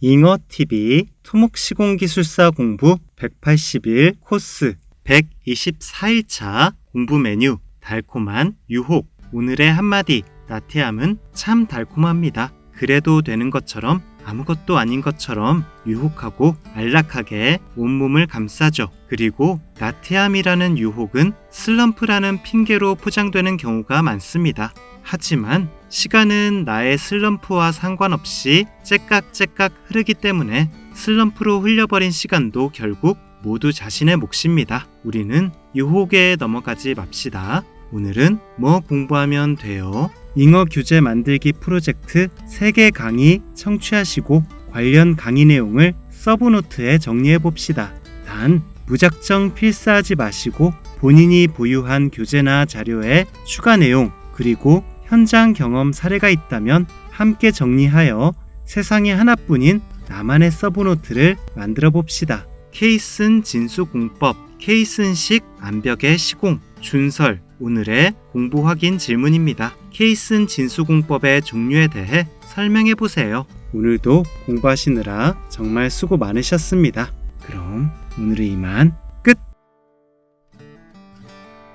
잉어TV 토목시공기술사 공부 181 코스 124일차 공부 메뉴 달콤한 유혹 오늘의 한마디 나태함은 참 달콤합니다. 그래도 되는 것처럼 아무것도 아닌 것처럼 유혹하고 안락하게 온몸을 감싸죠. 그리고 나태함이라는 유혹은 슬럼프라는 핑계로 포장되는 경우가 많습니다. 하지만 시간은 나의 슬럼프와 상관없이 째깍째깍 흐르기 때문에 슬럼프로 흘려버린 시간도 결국 모두 자신의 몫입니다. 우리는 유혹에 넘어가지 맙시다. 오늘은 뭐 공부하면 돼요? 잉어 교재 만들기 프로젝트 3개 강의 청취하시고 관련 강의 내용을 서브노트에 정리해 봅시다. 단, 무작정 필사하지 마시고 본인이 보유한 교재나 자료에 추가 내용 그리고 현장 경험 사례가 있다면 함께 정리하여 세상에 하나뿐인 나만의 서브 노트를 만들어 봅시다. 케이슨 진수 공법, 케이슨식 암벽의 시공, 준설, 오늘의 공부 확인 질문입니다. 케이슨 진수 공법의 종류에 대해 설명해 보세요. 오늘도 공부하시느라 정말 수고 많으셨습니다. 그럼 오늘은 이만